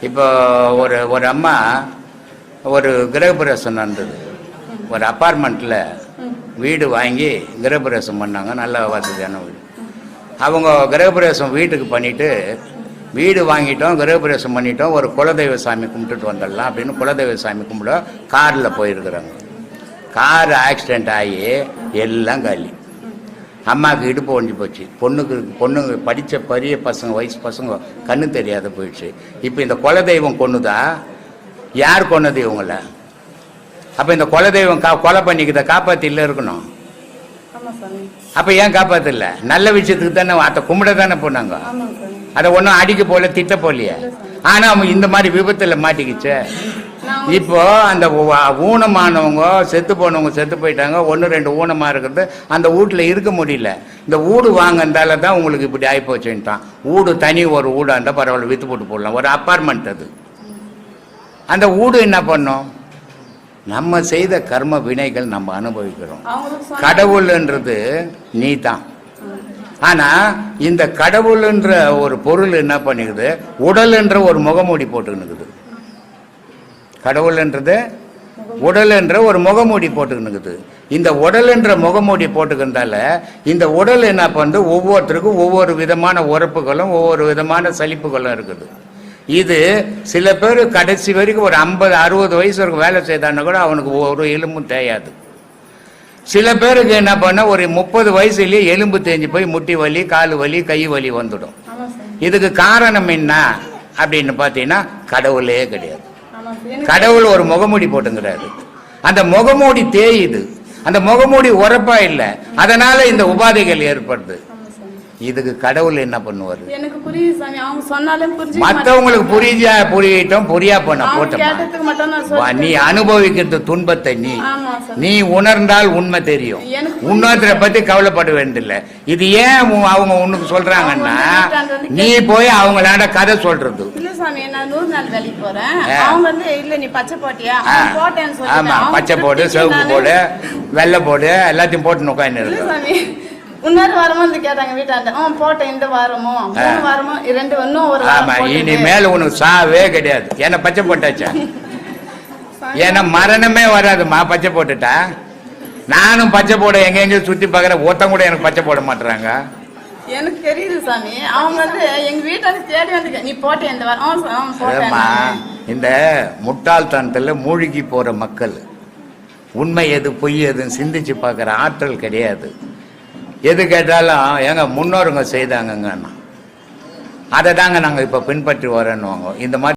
இப்போ ஒரு ஒரு அம்மா ஒரு கிரகபிரவேசம் நடந்தது. ஒரு அப்பார்ட்மெண்ட்டில் வீடு வாங்கி கிரகபிரவேசம் பண்ணாங்க. நல்ல வசதியான வீடு. அவங்க கிரகப்பிரவேசம் வீட்டுக்கு பண்ணிட்டு வீடு வாங்கிட்டோம் கிரகபிரவேசம் பண்ணிட்டோம் ஒரு குலதெய்வ சாமி கும்பிட்டுட்டு வந்துடலாம் அப்படின்னு குலதெய்வ சாமி கும்பிட காரில் போயிருக்கிறாங்க. கார் ஆக்சிடெண்ட் ஆகி எல்லாம் காலி. அம்மாவுக்கு இடுப்பு ஒஞ்சி போச்சு. பொண்ணுக்கு பொண்ணுங்க படித்த பெரிய பசங்க வயசு பசங்க கண்ணு தெரியாத போயிடுச்சு. இப்போ இந்த குலதெய்வம் கொன்னுதா? யார் கொன்னது இவங்கள? அப்போ இந்த குலதெய்வம் கா கொலை பண்ணிக்கிறத காப்பாற்றி இல்லை இருக்கணும் அப்போ ஏன் காப்பாற்றல நல்ல விஷயத்துக்கு தானே அதை கும்பிட தானே போனாங்க. அதை ஒன்றும் அடிக்க போல திட்ட போலையே. ஆனால் அவங்க இந்த மாதிரி விபத்தில் மாட்டிக்கிச்சே. இப்போ அந்த ஊனமானவங்க செத்து போனவங்க செத்து போயிட்டாங்க. ஒன்று ரெண்டு ஊனமாக இருக்கிறது அந்த வீட்டில் இருக்க முடியல. இந்த வீடு வாங்கினதால தான் உங்களுக்கு இப்படி ஆகிப்போச்சுன்ட்டான் வீடு தனி ஒரு வீடாக இருந்தால் பரவாயில்ல விற்று போட்டு போடலாம். ஒரு அப்பார்ட்மெண்ட் அது. அந்த வீடு என்ன பண்ணும்? நம்ம செய்த கர்ம வினைகள் நம்ம அனுபவிக்கிறோம். கடவுள்ன்றது நீ தான் ஆனா இந்த கடவுள்ன்ற ஒரு பொருள் என்ன பண்ணிக்குது? உடல்ன்ற ஒரு முகமூடி போட்டுக்கினுக்குது. கடவுள்ன்றது உடல்ன்ற ஒரு முகமூடி போட்டுக்கினுக்குது இந்த உடல்ன்ற முகமூடி போட்டுக்கிறதால இந்த உடல் என்ன பண்ணுது? ஒவ்வொருத்தருக்கும் ஒவ்வொரு விதமான உறப்புகளும் ஒவ்வொரு விதமான சலிப்புகளும் இருக்குது. இது சில பேர் கடைசி வரைக்கும் ஒரு ஐம்பது அறுபது வயசு வரைக்கும் வேலை செய்தான்னா கூட அவனுக்கு ஒரு எலும்பும் தேயாது. சில பேருக்கு என்ன பண்ண ஒரு முப்பது வயசுலயே எலும்பு தேஞ்சு போய் முட்டி வலி கால் வலி கை வலி வந்துடும். இதுக்கு காரணம் என்ன அப்படின்னு பார்த்தீங்கன்னா கடவுளே கிடையாது. கடவுள் ஒரு முகமூடி போட்டுங்கிறாரு. அந்த முகமூடி தேயுது. அந்த முகமூடி உரப்பா இல்லை. அதனால இந்த உபாதைகள் ஏற்படுது. இதுக்கு கடவுள் என்ன பண்ணுவாரு? மற்றவங்களுக்கு புரிஞ்சா புரியட்டும் புரியா அவங்க போட்டோமா? நீ அனுபவிக்கிறது துன்பத்தை நீ நீ உணர்ந்தால் உண்மை தெரியும். இன்னொருத்தரை பத்தி கவலைப்பட வேண்டியதில்ல. இது ஏன் அவங்க உனக்கு சொல்றாங்கன்னா நீ போய் அவங்களாண்ட கதை சொல்றது. நான் நூறு நாள் வேலைக்கு போறேன். அவங்க வந்து இல்ல நீ பச்சை போட்டியா? போட்டேன்னு ஆமா அவங்க பச்சை போடு சிவப்பு போடு வெள்ளை போடு எல்லாத்தையும் போட்டு உட்காந்து சாமி இன்னொரு வாரமும் வந்து கேட்டாங்க வீட்டாண்ட ஆ போட்டேன் இந்த வாரமும் மூணு வாரமும் ரெண்டு இன்னும் ஒரு ஆமா. இனிமேல் உனக்கு சாவே கிடையாது. ஏன்னா பச்சை போட்டாச்சா? ஏன்னா மரணமே வராதும்மா பச்சை போட்டுட்டா. நானும் பச்சை போட எங்க எங்க சுத்தி பார்க்கறேன் ஒருத்தன் கூட எனக்கு பச்சை போட மாட்டுறாங்க. எனக்கு தெரியுது சாமி. அவங்க வந்து எங்க வீட்டாண்ட தேடி வந்து நீ போட்டேன் இந்த வாரம் போட்டேன். இந்த முட்டாள்தனத்துல மூழ்கி போற மக்கள். உண்மை எது பொய் எதுன்னு சிந்திச்சு பார்க்குற ஆற்றல் கிடையாது. எது கேட்டாலும் எங்க முன்னோருங்க செய்தாங்கங்கன்னா அதை தாங்க நாங்கள் இப்போ பின்பற்றி வரேன்னுவாங்க இந்த மாதிரி